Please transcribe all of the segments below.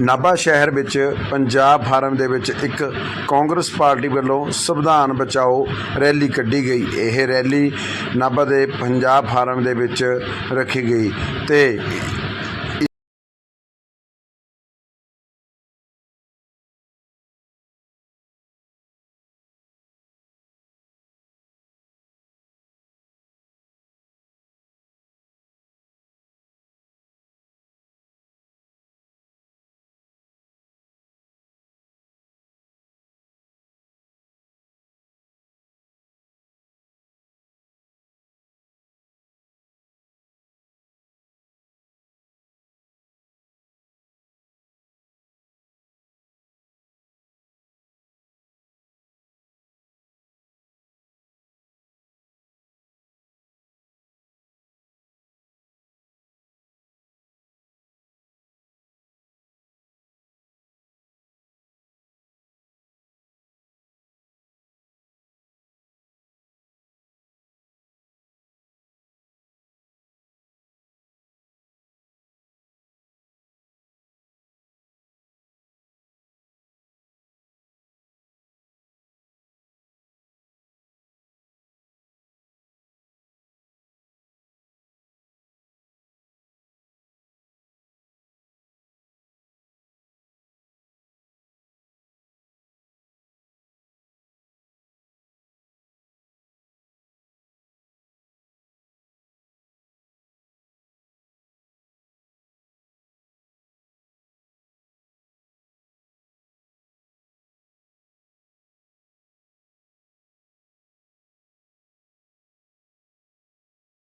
ਨਾਭਾ ਸ਼ਹਿਰ ਵਿੱਚ ਪੰਜਾਬ ਫਾਰਮ ਦੇ ਵਿੱਚ ਇੱਕ ਕਾਂਗਰਸ ਪਾਰਟੀ ਵੱਲੋਂ ਸੰਵਿਧਾਨ ਬਚਾਓ ਰੈਲੀ ਕੱਢੀ ਗਈ। ਇਹ ਰੈਲੀ ਨਾਭਾ ਦੇ ਪੰਜਾਬ ਫਾਰਮ ਦੇ ਵਿੱਚ ਰੱਖੀ ਗਈ ਤੇ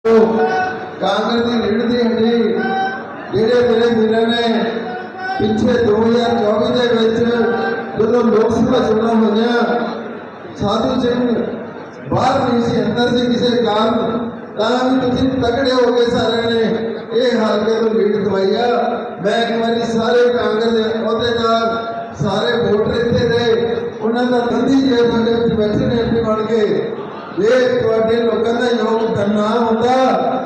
ਕਾਂਗਰਸ ਦੀ ਲੀਡ ਦੀ ਹੱਡੀ ਜਿਹੜੇ ਮੇਰੇ ਵੀਰਾਂ ਨੇ ਪਿੱਛੇ 2024 ਦੇ ਵਿੱਚ ਜਦੋਂ ਲੋਕ ਸਭਾ ਚੋਣਾਂ ਹੋਈਆਂ, ਸਾਧੂ ਸਿੰਘ ਬਾਹਰ ਨਹੀਂ ਸੀ, ਅੰਦਰ ਸੀ ਕਿਸੇ ਕਾਰਨ, ਤਾਂ ਵੀ ਤੁਸੀਂ ਤਕੜੇ ਹੋ ਗਏ ਸਾਰਿਆਂ ਨੇ। ਇਹ ਹਲਕੇ ਤੋਂ ਲੀਡ ਦਵਾਈ ਆ। ਮੈਂ ਇੱਕ ਵਾਰੀ ਸਾਰੇ ਕਾਂਗਰਸ ਦੇ ਅਹੁਦੇਦਾਰ, ਸਾਰੇ ਵੋਟਰ ਇੱਥੇ ਦੇ ਉਹਨਾਂ ਦਾ ਗੰਦੀ ਜੇ ਸਾਡੇ ਵਿੱਚ ਬੈਠੇ ਨੇ ਆਪਣੇ ਬਣ ਕੇ। ਜੇ ਤੁਹਾਡੇ ਲੋਕਾਂ ਦਾ ਯੋਗਦਾਨ ਨਾ ਹੁੰਦਾ।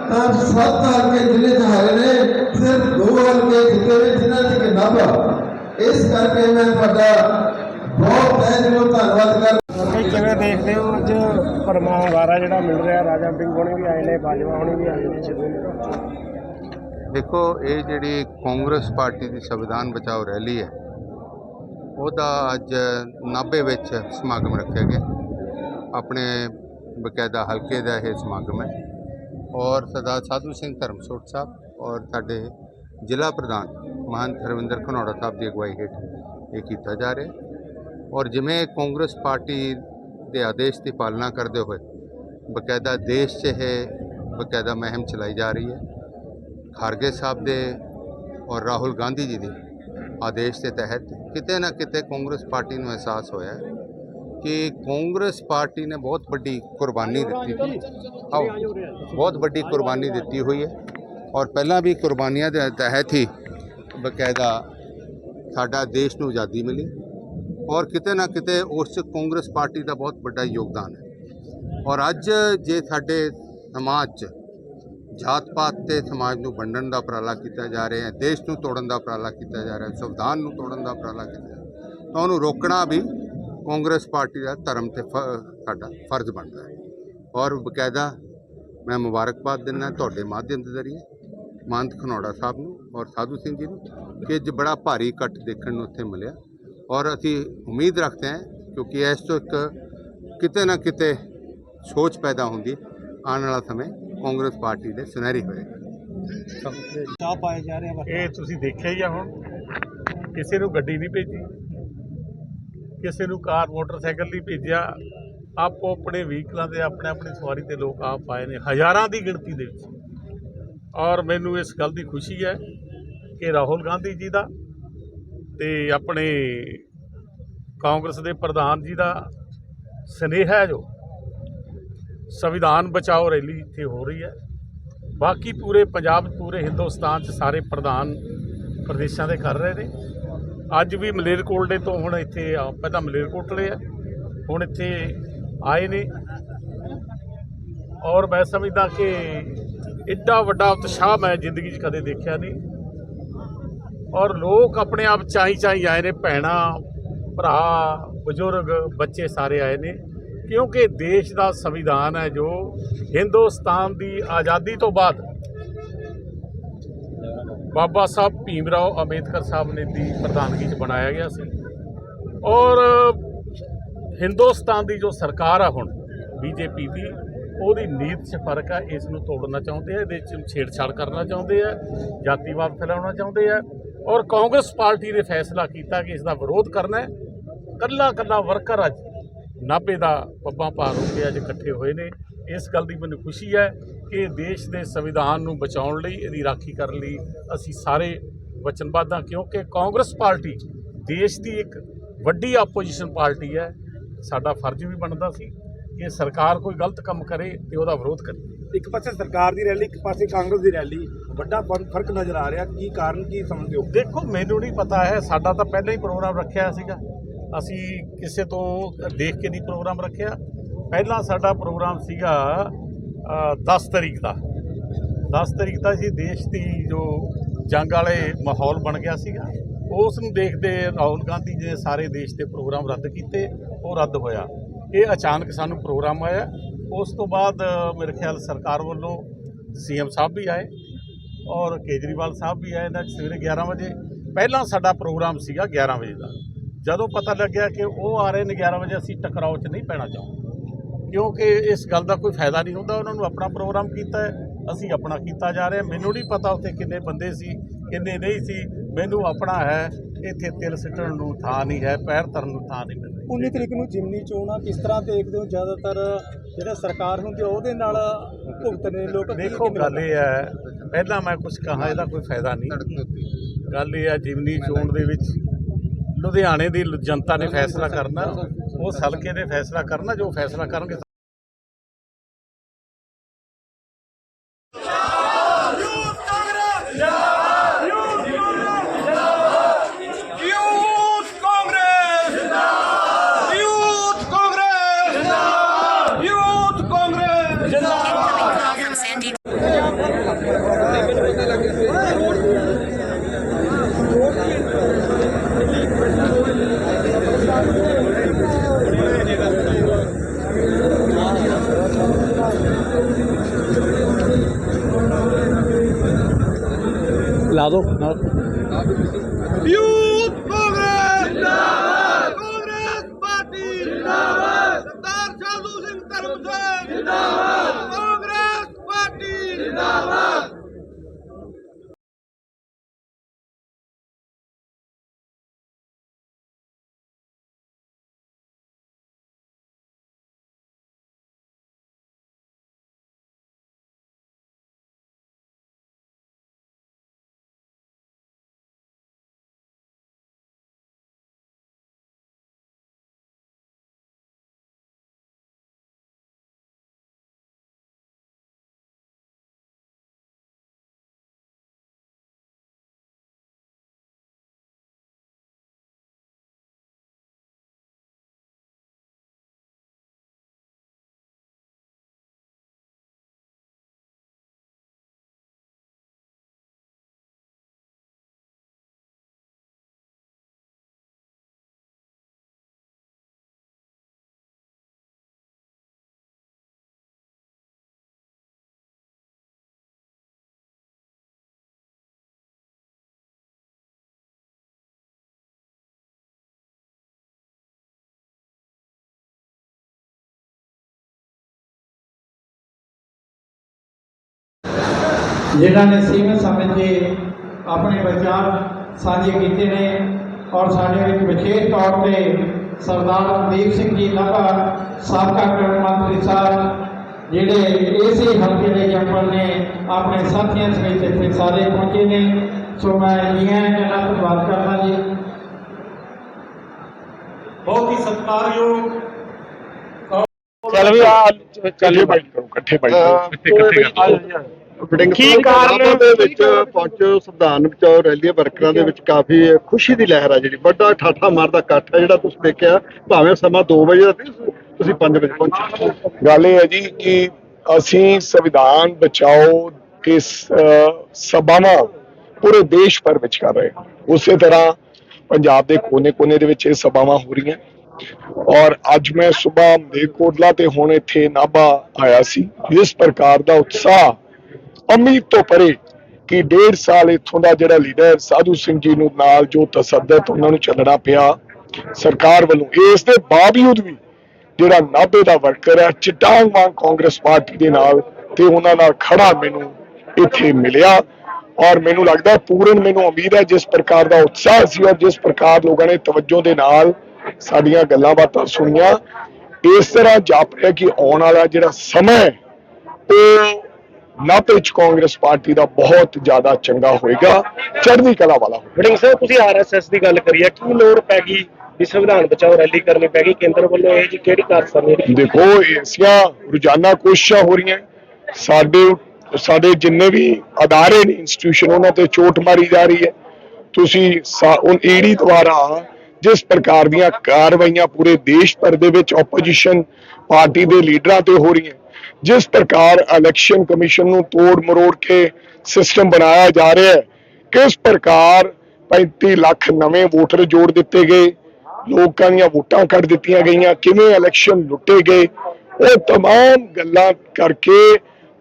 ਤਾਂ ਸੱਤ ਹਲਕੇ ਜ਼ਿਲ੍ਹੇ ਚ ਹਾਰੇ ਨੇ ਸਿਰਫ ਦੋ ਹਲਕੇ ਜਿੱਤੇ ਨੇ ਜਿਨ੍ਹਾਂ ਚ ਕਿ ਨਾਭਾ ਇਸ ਕਰਕੇ ਮੈਂ ਤੁਹਾਡਾ ਬਹੁਤ ਤਹਿ ਦਿਲੋਂ ਧੰਨਵਾਦ ਕਰ ਤੁਸੀਂ ਕਿਵੇਂ ਦੇਖਦੇ ਹੋ ਅੱਜ ਪਰਮਾ ਹੁੰਗਾਰਾ ਜਿਹੜਾ ਮਿਲ ਰਿਹਾ ਰਾਜਾ ਸਿੰਘ ਹੋਣੀ ਵੀ ਆਏ ਨੇ ਬਾਜਵਾ ਹੋਣੀ ਵੀ ਆਏ ਨੇ ਦੇਖੋ ਇਹ ਜਿਹੜੀ ਕਾਂਗਰਸ ਪਾਰਟੀ ਦੀ ਸੰਵਿਧਾਨ ਬਚਾਓ ਰੈਲੀ ਹੈ ਉਹਦਾ ਅੱਜ ਨਾਭੇ ਵਿੱਚ ਸਮਾਗਮ ਰੱਖਿਆ ਗਿਆ। ਆਪਣੇ ਬਕਾਇਦਾ ਹਲਕੇ ਦਾ ਇਹ ਸਮਾਗਮ ਹੈ। ਔਰ ਸਰਦਾਰ ਸਾਧੂ ਸਿੰਘ ਧਰਮਸੋਤ ਸਾਹਿਬ ਔਰ ਸਾਡੇ ਜ਼ਿਲ੍ਹਾ ਪ੍ਰਧਾਨ ਮਹੰਤ ਹਰਵਿੰਦਰ ਖਨੌੜਾ ਸਾਹਿਬ ਦੀ ਅਗਵਾਈ ਹੇਠ ਇਹ ਕੀਤਾ ਜਾ ਰਿਹਾ ਔਰ ਜਿਵੇਂ ਕਾਂਗਰਸ ਪਾਰਟੀ ਦੇ ਆਦੇਸ਼ ਦੀ ਪਾਲਣਾ ਕਰਦੇ ਹੋਏ ਬਕਾਇਦਾ ਦੇਸ਼ 'ਚ ਇਹ ਬਕਾਇਦਾ ਮੁਹਿੰਮ ਚਲਾਈ ਜਾ ਰਹੀ ਹੈ। ਖਾਰਗੇ ਸਾਹਿਬ ਦੇ ਔਰ ਰਾਹੁਲ ਗਾਂਧੀ ਜੀ ਦੇ ਆਦੇਸ਼ ਦੇ ਤਹਿਤ ਕਿਤੇ ਨਾ ਕਿਤੇ ਕਾਂਗਰਸ ਪਾਰਟੀ ਨੂੰ ਅਹਿਸਾਸ ਹੋਇਆ ਹੈ ਕਿ ਕਾਂਗਰਸ ਪਾਰਟੀ ਨੇ ਬਹੁਤ ਵੱਡੀ ਕੁਰਬਾਨੀ ਦਿੱਤੀ ਸੀ ਆਓ, ਬਹੁਤ ਵੱਡੀ ਕੁਰਬਾਨੀ ਦਿੱਤੀ ਹੋਈ ਹੈ। ਔਰ ਪਹਿਲਾਂ ਵੀ ਕੁਰਬਾਨੀਆਂ ਦੇ ਤਹਿਤ ਹੀ ਬਕਾਇਦਾ ਸਾਡਾ ਦੇਸ਼ ਨੂੰ ਆਜ਼ਾਦੀ ਮਿਲੀ। ਔਰ ਕਿਤੇ ਨਾ ਕਿਤੇ ਉਸ 'ਚ ਕਾਂਗਰਸ ਪਾਰਟੀ ਦਾ ਬਹੁਤ ਵੱਡਾ ਯੋਗਦਾਨ ਹੈ। ਔਰ ਅੱਜ ਜੇ ਸਾਡੇ ਸਮਾਜ 'ਚ ਜਾਤ ਪਾਤ ਤੇ ਸਮਾਜ ਨੂੰ ਵੰਡਣ ਦਾ ਉਪਰਾਲਾ ਕੀਤਾ ਜਾ ਰਿਹਾ ਹੈ, ਦੇਸ਼ ਨੂੰ ਤੋੜਨ ਦਾ ਉਪਰਾਲਾ ਕੀਤਾ ਜਾ ਰਿਹਾ ਹੈ, ਸੰਵਿਧਾਨ ਨੂੰ ਤੋੜਨ ਦਾ ਉਪਰਾਲਾ ਕੀਤਾ ਜਾ ਰਿਹਾ ਤਾਂ ਉਹਨੂੰ ਰੋਕਣਾ ਵੀ ਕਾਂਗਰਸ ਪਾਰਟੀ ਦਾ ਧਰਮ ਤੇ ਫ- ਸਾਡਾ ਫਰਜ਼ ਬਣਦਾ ਹੈ। ਔਰ ਬਕਾਇਦਾ ਮੈਂ ਮੁਬਾਰਕਬਾਦ ਦਿੰਦਾ ਤੁਹਾਡੇ ਮਾਧਿਅਮ ਦੇ ਜ਼ਰੀਏ ਮਾਨਤ ਖਨੌੜਾ ਸਾਹਿਬ ਨੂੰ ਔਰ ਸਾਧੂ ਸਿੰਘ ਜੀ ਨੂੰ ਕਿ ਅੱਜ ਬੜਾ ਭਾਰੀ ਇਕੱਠ ਦੇਖਣ ਨੂੰ ਉੱਥੇ ਮਿਲਿਆ। ਔਰ ਅਸੀਂ ਉਮੀਦ ਰੱਖਦੇ ਹਾਂ ਕਿਉਂਕਿ ਇਸ ਤੋਂ ਇੱਕ ਕਿਤੇ ਨਾ ਕਿਤੇ ਸੋਚ ਪੈਦਾ ਹੁੰਦੀ ਆਉਣ ਵਾਲਾ ਸਮੇਂ ਕਾਂਗਰਸ ਪਾਰਟੀ ਦੇ ਸੁਨਹਿਰੀ ਹੋਏਗਾ। ਚਾਹ ਪਾਏ ਜਾ ਰਹੇ ਆ ਇਹ ਤੁਸੀਂ ਦੇਖਿਆ ਹੀ ਆ ਹੁਣ। ਕਿਸੇ ਨੂੰ ਗੱਡੀ ਨਹੀਂ ਭੇਜੀ। ਕਿਸੇ ਨੂੰ ਕਾਰ, ਮੋਟਰਸਾਈਕਲ ਨਹੀਂ ਭੇਜਿਆ, ਆਪੋ ਆਪਣੇ ਵਹੀਕਲਾਂ ਤੇ ਆਪਣੇ ਆਪਣੀ ਸਵਾਰੀ ਤੇ ਲੋਕ ਆਪ ਆਏ ਨੇ, ਹਜ਼ਾਰਾਂ ਦੀ ਗਿਣਤੀ ਦੇ ਵਿੱਚ। ਔਰ ਮੈਨੂੰ ਇਸ ਗੱਲ ਦੀ ਖੁਸ਼ੀ ਹੈ ਕਿ ਰਾਹੁਲ ਗਾਂਧੀ ਜੀ ਦਾ ਤੇ ਆਪਣੇ ਕਾਂਗਰਸ ਦੇ ਪ੍ਰਧਾਨ ਜੀ ਦਾ ਸਨੇਹਾ ਜੋ ਸੰਵਿਧਾਨ ਬਚਾਓ ਰੈਲੀ ਇੱਥੇ ਹੋ ਰਹੀ ਹੈ। ਬਾਕੀ ਪੂਰੇ ਪੰਜਾਬ, ਪੂਰੇ ਹਿੰਦੁਸਤਾਨ 'ਚ ਸਾਰੇ ਪ੍ਰਧਾਨ ਪ੍ਰਦੇਸ਼ਾਂ ਦੇ ਕਰ ਰਹੇ ਨੇ। ਅੱਜ ਵੀ ਮਲੇਰਕੋਟਲੇ ਤੋਂ ਹੁਣ ਇੱਥੇ ਆ- ਪਹਿਲਾਂ ਮਲੇਰਕੋਟਲੇ ਆ, ਹੁਣ ਇੱਥੇ ਆਏ ਨੇ। ਔਰ ਮੈਂ ਸਮਝਦਾ ਕਿ ਇੱਡਾ ਵੱਡਾ ਉਤਸ਼ਾਹ ਮੈਂ ਜ਼ਿੰਦਗੀ 'ਚ ਕਦੇ ਦੇਖਿਆ ਨਹੀਂ। ਔਰ ਲੋਕ ਆਪਣੇ ਆਪ ਚਾਈ ਚਾਈ ਆਏ ਨੇ, ਭੈਣਾਂ, ਭਰਾ, ਬਜ਼ੁਰਗ, ਬੱਚੇ ਸਾਰੇ ਆਏ ਨੇ। ਕਿਉਂਕਿ ਦੇਸ਼ ਦਾ ਸੰਵਿਧਾਨ ਹੈ ਜੋ ਹਿੰਦੁਸਤਾਨ ਦੀ ਆਜ਼ਾਦੀ ਤੋਂ ਬਾਅਦ ਬਾਬਾ ਸਾਹਿਬ ਭੀਮ ਰਾਓ ਅੰਬੇਦਕਰ ਸਾਹਿਬ ਨੇ ਦੀ ਪ੍ਰਧਾਨਗੀ 'ਚ ਬਣਾਇਆ ਗਿਆ ਸੀ। ਔਰ ਹਿੰਦੁਸਤਾਨ ਦੀ ਜੋ ਸਰਕਾਰ ਆ ਹੁਣ, ਬੀਜੇਪੀ ਦੀ, ਉਹਦੀ ਨੀਤ 'ਚ ਫ਼ਰਕ ਆ, ਇਸ ਨੂੰ ਤੋੜਨਾ ਚਾਹੁੰਦੇ ਆ, ਇਹਦੇ 'ਚ ਛੇੜਛਾੜ ਕਰਨਾ ਚਾਹੁੰਦੇ ਆ, ਜਾਤੀਵਾਦ ਫੈਲਾਉਣਾ ਚਾਹੁੰਦੇ ਆ। ਔਰ ਕਾਂਗਰਸ ਪਾਰਟੀ ਨੇ ਫੈਸਲਾ ਕੀਤਾ ਕਿ ਇਸ ਦਾ ਵਿਰੋਧ ਕਰਨਾ ਹੈ। ਕੱਲਾ ਕੱਲਾ ਵਰਕਰ ਅੱਜ ਨਾਭੇ ਦਾ ਪੱਬਾਂ ਭਾਰ ਹੋ ਕੇ ਅੱਜ ਇਕੱਠੇ ਹੋਏ ਨੇ। ਇਸ ਗੱਲ ਦੀ ਮੈਨੂੰ ਖੁਸ਼ੀ ਹੈ ਕਿ ਦੇਸ਼ ਦੇ ਸੰਵਿਧਾਨ ਨੂੰ ਬਚਾਉਣ ਲਈ ਇਹਦੀ ਰਾਖੀ ਕਰਨ ਲਈ ਅਸੀਂ ਸਾਰੇ ਵਚਨਬੱਧ ਹਾਂ ਕਿਉਂਕਿ ਕਾਂਗਰਸ ਪਾਰਟੀ ਦੇਸ਼ ਦੀ ਇੱਕ ਵੱਡੀ ਆਪੋਜੀਸ਼ਨ ਪਾਰਟੀ ਹੈ ਸਾਡਾ ਫਰਜ਼ ਵੀ ਬਣਦਾ ਸੀ ਕਿ ਸਰਕਾਰ ਕੋਈ ਗਲਤ ਕੰਮ ਕਰੇ ਤੇ ਉਹਦਾ ਵਿਰੋਧ ਕਰੇ। ਇੱਕ ਪਾਸੇ ਸਰਕਾਰ ਦੀ ਰੈਲੀ ਇੱਕ ਪਾਸੇ ਕਾਂਗਰਸ ਦੀ ਰੈਲੀ ਵੱਡਾ ਫਰ- ਫ਼ਰਕ ਨਜ਼ਰ ਆ ਰਿਹਾ ਕੀ ਕਾਰਨ ਕੀ ਸਮਝਦੇ ਹੋ? ਦੇਖੋ ਮੈਨੂੰ ਨਹੀਂ ਪਤਾ ਹੈ ਸਾਡਾ ਤਾਂ ਪਹਿਲਾਂ ਹੀ ਪ੍ਰੋਗਰਾਮ ਰੱਖਿਆ ਸੀਗਾ। ਅਸੀਂ ਕਿਸੇ ਤੋਂ ਦੇਖ ਕੇ ਨਹੀਂ ਪ੍ਰੋਗਰਾਮ ਰੱਖਿਆ। ਪਹਿਲਾਂ ਸਾਡਾ ਪ੍ਰੋਗਰਾਮ ਸੀਗਾ ਅ, 10 ਤਰੀਕ ਦਾ। 10 ਤਰੀਕ ਦਾ ਸੀ ਦੇਸ਼ ਦੀ ਜੋ ਜੰਗ ਵਾਲੇ ਮਾਹੌਲ ਬਣ ਗਿਆ ਸੀਗਾ। ਉਸ ਨੂੰ ਦੇਖਦੇ ਰਾਹੁਲ ਗਾਂਧੀ ਜੀ ਨੇ ਸਾਰੇ ਦੇਸ਼ ਦੇ ਪ੍ਰੋਗਰਾਮ ਰੱਦ ਕੀਤੇ ਉਹ ਰੱਦ ਹੋਇਆ। ਇਹ ਅਚਾਨਕ ਸਾਨੂੰ ਪ੍ਰੋਗਰਾਮ ਆਇਆ। ਉਸ ਤੋਂ ਬਾਅਦ ਮੇਰੇ ਖਿਆਲ ਸਰਕਾਰ ਵੱਲੋਂ ਸੀਐਮ ਸਾਹਿਬ ਵੀ ਆਏ ਔਰ ਕੇਜਰੀਵਾਲ ਸਾਹਿਬ ਵੀ ਆਏ ਨੇ ਸਵੇਰੇ 11 ਵਜੇ। ਪਹਿਲਾਂ ਸਾਡਾ ਪ੍ਰੋਗਰਾਮ ਸੀਗਾ 11 ਵਜੇ ਦਾ। ਜਦੋਂ ਪਤਾ ਲੱਗਿਆ ਕਿ ਉਹ ਆ ਰਹੇ ਨੇ 11 ਵਜੇ ਅਸੀਂ ਟਕਰਾਓ 'ਚ ਨਹੀਂ ਪੈਣਾ ਚਾਹੁੰਦੇ। ਕਿਉਂਕਿ ਇਸ ਗੱਲ ਦਾ ਕੋਈ ਫਾਇਦਾ ਨਹੀਂ ਹੁੰਦਾ ਉਹਨਾਂ ਨੂੰ ਆਪਣਾ ਪ੍ਰੋਗਰਾਮ ਕੀਤਾ ਹੈ ਅਸੀਂ ਆਪਣਾ ਕੀਤਾ ਜਾ ਰਿਹਾ ਮੈਨੂੰ ਨਹੀਂ ਪਤਾ ਉੱਥੇ ਕਿੰਨੇ ਬੰਦੇ ਸੀ ਕਿੰਨੇ ਨਹੀਂ ਸੀ। ਮੈਨੂੰ ਆਪਣਾ ਹੈ ਇੱਥੇ ਤਿਲ ਸਿੱਟਣ ਨੂੰ ਥਾਂ ਨਹੀਂ ਹੈ ਪੈਰ ਧਰਨ ਨੂੰ ਥਾਂ ਨਹੀਂ ਮਿਲਦੀ 19 ਤਰੀਕ ਨੂੰ ਜਿਮਨੀ ਚੋਣਾਂ ਕਿਸ ਤਰ੍ਹਾਂ ਦੇਖਦੇ ਹੋ? ਜ਼ਿਆਦਾਤਰ ਜਿਹੜਾ ਸਰਕਾਰ ਹੁੰਦੀ ਆ ਉਹਦੇ ਨਾਲ ਭੁਗਤਨੇ ਲੋਕ ਕੀ ਦੇਖੋ ਗੱਲ ਇਹ ਹੈ ਪਹਿਲਾਂ ਮੈਂ ਕੁਝ ਕਹਾ ਇਹਦਾ ਕੋਈ ਫਾਇਦਾ ਨਹੀਂ। ਗੱਲ ਇਹ ਹੈ ਜਿਮਨੀ ਚੋਣ ਦੇ ਵਿੱਚ ਲੁਧਿਆਣੇ ਦੀ ਜਨਤਾ ਨੇ ਫੈਸਲਾ ਕਰਨਾ। ਉਹ ਹਲਕੇ ਦੇ ਫੈਸਲਾ ਕਰਨਾ ਜੋ ਫੈਸਲਾ ਕਰਨਗੇ Yun! ਜਿਨ੍ਹਾਂ ਨੇ ਸੀਮਤ ਸਮਝ ਕੇ ਆਪਣੇ ਵਿਚਾਰ ਸਾਂਝੇ ਕੀਤੇ ਨੇ ਔਰ ਸਾਡੇ ਵਿੱਚ ਵਿਸ਼ੇਸ਼ ਤੌਰ ਤੇ ਸਰਦਾਰ ਮਨਦੀਪ ਸਿੰਘ ਜੀ ਨਾਭਾ ਸਾਬਕਾ ਕੈਬਨਿਟ ਮੰਤਰੀ ਸਾਹਿਬ ਜਿਹੜੇ ਇਸੇ ਹਲਕੇ ਦੇ ਜੰਪਲ ਨੇ ਆਪਣੇ ਸਾਥੀਆਂ ਸਮੇਤ ਇੱਥੇ ਸਾਰੇ ਪਹੁੰਚੇ ਨੇ ਸੋ ਮੈਂ ਜੀਆਂ ਦਾ ਧੰਨਵਾਦ ਕਰਦਾ ਜੀ ਬਹੁਤ ਹੀ ਸਤਿਕਾਰਯੋਗ ਚੱਲ ਵੀ ਆ ਚੱਲਿਓ ਬਾਈਕ ਕਰੋ ਇਕੱਠੇ ਬਾਈਕ ਕਰੋ ਇੱਥੇ ਇਕੱਠੇ ਕਰ ਫਿਟਿੰਗ ਕੀ ਕਾਰਨ- ਦੇ ਵਿੱਚ ਪਹੁੰਚੋ ਸੰਵਿਧਾਨ ਬਚਾਓ ਰੈਲੀਆਂ ਵਰਕਰਾਂ ਦੇ ਵਿੱਚ ਕਾਫੀ ਖੁਸ਼ੀ ਦੀ ਲਹਿਰ ਆ ਜਿਹੜੀ। ਵੱਡਾ ਠਾਠਾ ਮਾਰਦਾ ਇਕੱਠ ਹੈ ਜਿਹੜਾ ਤੁਸੀਂ ਦੇਖਿਆ ਭਾਵੇਂ ਸਮਾਂ 2 ਵਜੇ ਦਾ ਸੀ ਤੁਸੀਂ 5 ਵਜੇ ਪਹੁੰਚੇ। ਗੱਲ ਇਹ ਹੈ ਜੀ ਕਿ ਅਸੀਂ ਸੰਵਿਧਾਨ ਬਚਾਓ ਇਸ ਸਭਾਵਾਂ ਪੂਰੇ ਦੇਸ਼ ਭਰ ਵਿੱਚ ਕਰ ਰਹੇ ਉਸੇ ਤਰ੍ਹਾਂ ਪੰਜਾਬ ਦੇ ਕੋਨੇ-ਕੋਨੇ ਦੇ ਵਿੱਚ ਇਹ ਸਭਾਵਾਂ ਹੋ ਰਹੀਆਂ। ਔਰ ਅੱਜ ਮੈਂ ਸਵੇਰ ਮਲੇਰਕੋਟਲਾ ਤੇ ਹੁਣ ਇੱਥੇ ਨਾਭਾ ਆਇਆ ਸੀ। ਇਸ ਪ੍ਰਕਾਰ ਦਾ ਉਤਸ਼ਾਹ ਉਮੀਦ ਤੋਂ ਪਰੇ ਕਿ ਡੇਢ ਸਾਲ ਇੱਥੋਂ ਦਾ ਜਿਹੜਾ ਲੀਡਰ ਸਾਧੂ ਸਿੰਘ ਜੀ ਨੂੰ ਨਾਲ ਜੋ ਤਸੱਦਦ ਉਹਨਾਂ ਨੂੰ ਚੱਲਣਾ ਪਿਆ, ਸਰਕਾਰ ਵੱਲੋਂ, ਇਸ ਦੇ ਬਾਵਜੂਦ ਵੀ ਜਿਹੜਾ ਨਾਭੇ ਦਾ ਵਰਕਰ ਹੈ, ਚਟਾਂਗ ਵਾਂਗ ਕਾਂਗਰਸ ਪਾਰਟੀ ਦੇ ਨਾਲ ਤੇ ਉਹਨਾਂ ਨਾਲ ਖੜਾ ਮੈਨੂੰ ਇੱਥੇ ਮਿਲਿਆ ਔਰ ਮੈਨੂੰ ਲੱਗਦਾ ਪੂਰਨ ਮੈਨੂੰ ਉਮੀਦ ਹੈ ਜਿਸ ਪ੍ਰਕਾਰ ਦਾ ਉਤਸ਼ਾਹ ਸੀ ਔਰ ਜਿਸ ਪ੍ਰਕਾਰ ਲੋਕਾਂ ਨੇ ਤਵੱਜੋ ਦੇ ਨਾਲ ਸਾਡੀਆਂ ਗੱਲਾਂ ਬਾਤਾਂ ਸੁਣੀਆਂ, ਇਸ ਤਰ੍ਹਾਂ ਜਾਪ ਰਿਹਾ ਕਿ ਆਉਣ ਵਾਲਾ ਜਿਹੜਾ ਸਮਾਂ ਉਹ ਨਾਭੇ ਚ ਕਾਂਗਰਸ ਪਾਰਟੀ ਦਾ ਬਹੁਤ ਜ਼ਿਆਦਾ ਚੰਗਾ ਹੋਏਗਾ ਚੜ੍ਹਦੀ ਕਲਾ ਵਾਲਾ ਹੋਏਗਾ। ਵੜਿੰਗ ਸਾਹਿਬ ਤੁਸੀਂ ਆਰਐਸਐਸ ਦੀ ਗੱਲ ਕਰੀ ਹੈ ਕੀ ਲੋੜ ਪੈ ਗਈ ਵੀ ਸੰਵਿਧਾਨ ਬਚਾਓ ਰੈਲੀ ਕਰਨੀ ਪੈ ਗਈ? ਕੇਂਦਰ ਵੱਲੋਂ ਇਹ ਜੀ ਕਿਹੜੀ ਕਾਰਸਤਾਨੀ ਹੈ? ਦੇਖੋ ਐਸੀਆਂ ਰੋਜ਼ਾਨਾ ਕੋਸ਼ਿਸ਼ਾਂ ਹੋ ਰਹੀਆਂ। ਸਾਡੇ ਸਾਡੇ ਜਿੰਨੇ ਵੀ ਅਦਾਰੇ ਨੇ ਇੰਸਟੀਟਿਊਸ਼ਨ ਉਹਨਾਂ ਤੇ ਚੋਟ ਮਾਰੀ ਜਾ ਰਹੀ ਹੈ। ਤੁਸੀਂ ਈਡੀ ਦੁਆਰਾ ਜਿਸ ਪ੍ਰਕਾਰ ਦੀਆਂ ਕਾਰਵਾਈਆਂ ਪੂਰੇ ਦੇਸ਼ ਭਰ ਦੇ ਵਿੱਚ ਆਪੋਜੀਸ਼ਨ ਪਾਰਟੀ ਦੇ ਲੀਡਰਾਂ ਤੇ ਹੋ ਰਹੀਆਂ ਜਿਸ ਪ੍ਰਕਾਰ ਇਲੈਕਸ਼ਨ ਕਮਿਸ਼ਨ ਨੂੰ ਤੋੜ ਮਰੋੜ ਕੇ ਸਿਸਟਮ ਬਣਾਇਆ ਜਾ ਰਿਹਾ ਹੈ ਕਿਸ ਪ੍ਰਕਾਰ 35 ਲੱਖ ਨਵੇਂ ਵੋਟਰ ਜੋੜ ਦਿੱਤੇ ਗਏ ਲੋਕਾਂ ਦੀਆਂ ਵੋਟਾਂ ਕੱਢ ਦਿੱਤੀਆਂ ਗਈਆਂ ਕਿਵੇਂ ਇਲੈਕਸ਼ਨ ਲੁੱਟੇ ਗਏ ਉਹ तमाम ਗੱਲਾਂ ਕਰਕੇ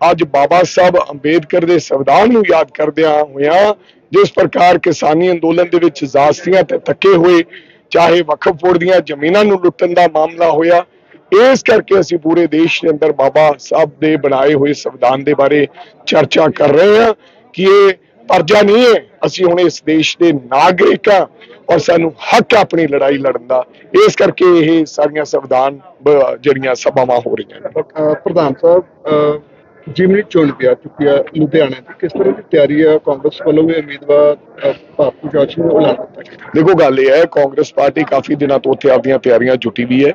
ਅੱਜ ਬਾਬਾ ਸਾਹਿਬ ਅੰਬੇਦਕਰ ਦੇ ਸੰਵਿਧਾਨ ਨੂੰ ਯਾਦ ਕਰਦਿਆਂ ਹੋਇਆਂ ਜਿਸ ਪ੍ਰਕਾਰ ਕਿਸਾਨੀ ਅੰਦੋਲਨ ਦੇ ਵਿੱਚ ਜ਼ਾਸਤੀਆਂ ਤੇ ਧੱਕੇ ਹੋਏ ਚਾਹੇ ਵਕਫ ਬੋਰਡ ਦੀਆਂ ਜ਼ਮੀਨਾਂ ਨੂੰ ਲੁੱਟਣ ਦਾ ਮਾਮਲਾ ਹੋਇਆ ਇਸ ਕਰਕੇ ਅਸੀਂ ਪੂਰੇ ਦੇਸ਼ ਦੇ ਅੰਦਰ ਬਾਬਾ ਸਾਹਿਬ ਦੇ ਬਣਾਏ ਹੋਏ ਸੰਵਿਧਾਨ ਦੇ ਬਾਰੇ ਚਰਚਾ ਕਰ ਰਹੇ ਹਾਂ ਕਿ ਇਹ ਪਰਜਾ ਨਹੀਂ ਹੈ। ਅਸੀਂ ਹੁਣ ਇਸ ਦੇਸ਼ ਦੇ ਨਾਗਰਿਕ ਹਾਂ ਔਰ ਸਾਨੂੰ ਹੱਕ ਹੈ ਆਪਣੀ ਲੜਾਈ ਲੜਨ ਦਾ। ਇਸ ਕਰਕੇ ਇਹ ਸਾਰੀਆਂ ਸੰਵਿਧਾਨ ਜਿਹੜੀਆਂ ਸਭਾਵਾਂ ਹੋ ਰਹੀਆਂ ਨੇ। ਪ੍ਰਧਾਨ ਸਾਹਿਬ ਜਿਮਨੀ ਚੋਣ ਪਿਆ ਚੁੱਕੀ ਆ ਲੁਧਿਆਣੇ ਦੀ ਕਿਸ ਤਰ੍ਹਾਂ ਦੀ ਤਿਆਰੀ ਆ? ਕਾਂਗਰਸ ਵੱਲੋਂ ਵੀ ਉਮੀਦਵਾਰ ਭਾਰਤੀ ਜੋਸ਼ੀ ਨੂੰ ਐਲਾਨ ਦਿੱਤਾ ਗਿਆ। ਦੇਖੋ ਗੱਲ ਇਹ ਹੈ ਕਾਂਗਰਸ ਪਾਰਟੀ ਕਾਫੀ ਦਿਨਾਂ ਤੋਂ ਉੱਥੇ ਆਪਦੀਆਂ ਤਿਆਰੀਆਂ ਜੁਟੀ ਵੀ ਹੈ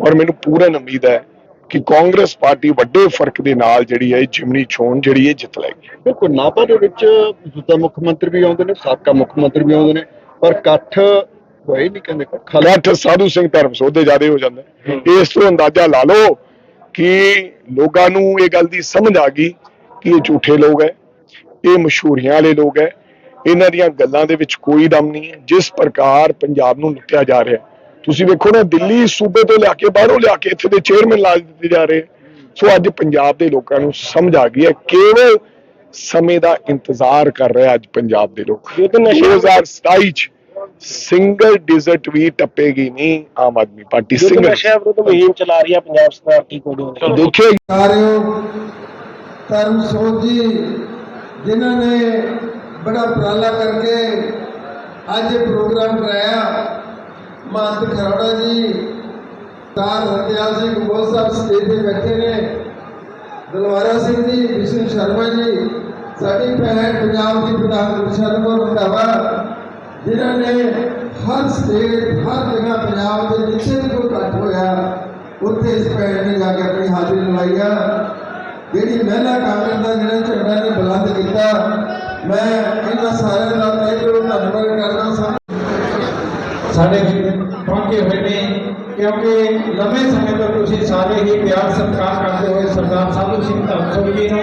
ਔਰ ਮੈਨੂੰ ਪੂਰਨ ਉਮੀਦ ਹੈ ਕਿ ਕਾਂਗਰਸ ਪਾਰਟੀ ਵੱਡੇ ਫ਼ਰਕ ਦੇ ਨਾਲ ਜਿਹੜੀ ਹੈ ਜਿਮਨੀ ਚੋਣ ਜਿਹੜੀ ਇਹ ਜਿੱਤ ਲਏਗੀ। ਬਿਲਕੁਲ ਨਾਭਾ ਦੇ ਵਿੱਚ ਮੌਜੂਦਾ ਮੁੱਖ ਮੰਤਰੀ ਵੀ ਆਉਂਦੇ ਨੇ ਸਾਬਕਾ ਮੁੱਖ ਮੰਤਰੀ ਵੀ ਆਉਂਦੇ ਨੇ ਪਰ ਇਕੱਠ ਹੋਏ ਨਹੀਂ ਕਹਿੰਦੇ ਇਕੱਠ ਸਾਧੂ ਸਿੰਘ ਧਰਮਸੋਤ ਦੇ ਜ਼ਿਆਦਾ ਹੋ ਜਾਂਦਾ ਹੈ। ਇਸ ਤੋਂ ਅੰਦਾਜ਼ਾ ਲਾ ਲਓ ਕਿ ਲੋਕਾਂ ਨੂੰ ਇਹ ਗੱਲ ਦੀ ਸਮਝ ਆ ਗਈ ਕਿ ਇਹ ਝੂਠੇ ਲੋਕ ਹੈ ਇਹ ਮਸ਼ਹੂਰੀਆਂ ਵਾਲੇ ਲੋਕ ਹੈ ਇਹਨਾਂ ਦੀਆਂ ਗੱਲਾਂ ਦੇ ਵਿੱਚ ਕੋਈ ਦਮ ਨਹੀਂ ਹੈ ਜਿਸ ਪ੍ਰਕਾਰ ਪੰਜਾਬ ਨੂੰ ਲੁੱਟਿਆ ਜਾ ਰਿਹਾ। ਤੁਸੀਂ ਵੇਖੋ ਨਾ ਦਿੱਲੀ ਸੂਬੇ ਤੋਂ ਲਿਆ ਕੇ ਬਾਹਰੋਂ ਲਿਆ ਕੇ ਇੱਥੇ ਦੇ ਚੇਅਰਮੈਨ ਲਾ ਦਿੱਤੇ ਜਾ ਰਹੇ ਸੋ ਅੱਜ ਪੰਜਾਬ ਦੇ ਲੋਕਾਂ ਨੂੰ ਸਮਝ ਆ ਗਈ ਹੈ ਕੇਵਲ ਸਮੇਂ ਦਾ ਇੰਤਜ਼ਾਰ ਕਰ ਰਿਹਾ ਅੱਜ ਪੰਜਾਬ ਦੇ ਲੋਕ ਯੁੱਧ ਨਸ਼ੇ 2027 ਚ ਸਿੰਗਲ ਡਿਜ਼ਰਟ ਵੀ ਟੱਪੇਗੀ ਨਹੀਂ ਆਮ ਆਦਮੀ ਪਾਰਟੀ ਸਿੰਗਲ ਨਸ਼ਾ ਵਿਰੁੱਧ ਮੁਹਿੰਮ ਚਲਾ ਰਹੀ ਹੈ ਪੰਜਾਬ ਸਰਕਾਰ ਕੀ? ਦੇਖਿਓ। ਕਾਰਿਓ ਧਰਮ ਸੋਧ ਜੀ ਜਿਨ੍ਹਾਂ ਨੇ ਬੜਾ ਉਪਰਾਲਾ ਕਰਕੇ ਅੱਜ ਇਹ ਪ੍ਰੋਗਰਾਮ ਕਰਾਇਆ। ਮਹੰਤ ਖਰੋੜਾ ਜੀ ਤਾਰ ਹਰਦਿਆਲ ਸਿੰਘ ਗੋਲ ਸਾਹਿਬ ਸਟੇਜ ਤੇ ਬੈਠੇ ਨੇ। ਦਲਵਾਰਾ ਸਿੰਘ ਜੀ ਵਿਸ਼ਨ ਸ਼ਰਮਾ ਜੀ ਸਾਡੀ ਭੈਣ ਪੰਜਾਬ ਦੀ ਪ੍ਰਧਾਨ ਗੁਰਸ਼ਰਨ ਕੌਰ ਰੰਧਾਵਾ ਜਿਨ੍ਹਾਂ ਨੇ ਹਰ ਸਟੇਟ, ਹਰ ਜਗ੍ਹਾ ਪੰਜਾਬ ਦੇ ਜਿੱਥੇ ਵੀ ਕੋਈ ਇਕੱਠ ਹੋਇਆ, ਉੱਥੇ ਇਸ ਭੈਣ ਨੇ ਜਾ ਕੇ ਆਪਣੀ ਹਾਜ਼ਰੀ ਲਵਾਈ ਆ। ਜਿਹੜੀ ਮਹਿਲਾ ਕਾਂਗਰਸ ਦਾ ਜਿਹੜਾ ਝੰਡਾ ਨੇ ਬੁਲੰਦ ਕੀਤਾ, ਮੈਂ ਇਹਨਾਂ ਸਾਰਿਆਂ ਦਾ ਤਹਿ ਦਿਲੋਂ ਧੰਨਵਾਦ ਕਰਦਾ ਸਾਂ। ਸਾਡੇ ਪਹੁੰਚੇ ਹੋਏ ਨੇ, ਕਿਉਂਕਿ ਲੰਮੇ ਸਮੇਂ ਤੋਂ ਤੁਸੀਂ ਸਾਰੇ ਹੀ ਪਿਆਰ ਸਤਿਕਾਰ ਕਰਦੇ ਹੋਏ ਸਰਦਾਰ ਸਾਧੂ ਸਿੰਘ ਧਰਮਸੋਲ ਜੀ ਨੂੰ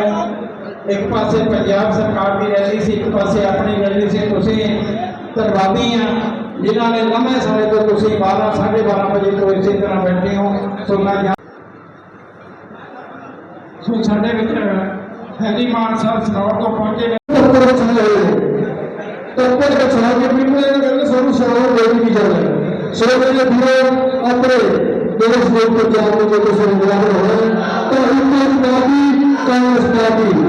ਇੱਕ ਪਾਸੇ ਪੰਜਾਬ ਸਰਕਾਰ ਦੀ ਰੈਲੀ ਸੀ, ਇੱਕ ਪਾਸੇ ਆਪਣੀ ਰੈਲੀ ਸੀ, ਤੁਸੀਂ ਧੰਨਵਾਦੀ ਆ ਜਿਨ੍ਹਾਂ ਨੇ ਲੰਮੇ ਸਮੇਂ ਤੋਂ ਤੁਸੀਂ 12 12:30 ਵਜੇ ਤੋਂ ਇਸੇ ਤਰ੍ਹਾਂ ਬੈਠੇ ਹੋ ਸੋ ਮੈਂ ਜਾਣ- ਸੋ ਸਾਡੇ ਵਿੱਚ ਹੈਰੀ ਮਾਨ ਸਾਹਿਬ ਸਨੌਰ ਤੋਂ ਪਹੁੰਚੇ ਨੇ ਤੱਪੜ ਵਿੱਚ ਹੋਏ ਤੱਪੜ ਵਿੱਚ ਹੋ ਕੇ ਬਿਲਕੁਲ ਇਹ ਗੱਲ ਸਾਨੂੰ ਸਵਾਲ ਦੇ ਨਹੀਂ ਜਾਂਦੇ ਸੋ ਮੇਰੇ ਵੀਰੋ ਆਪਣੇ ਦੇਸ਼ ਦੇ ਉੱਤੇ ਜਾ ਕੇ ਜੇ ਤੁਸੀਂ ਇੰਗਲੈਂਡ ਹੋਏ ਤਾਂ ਇੰਡੀਅਨ ਪਾਰਟੀ ਕਾਂਗਰਸ ਪਾਰਟੀ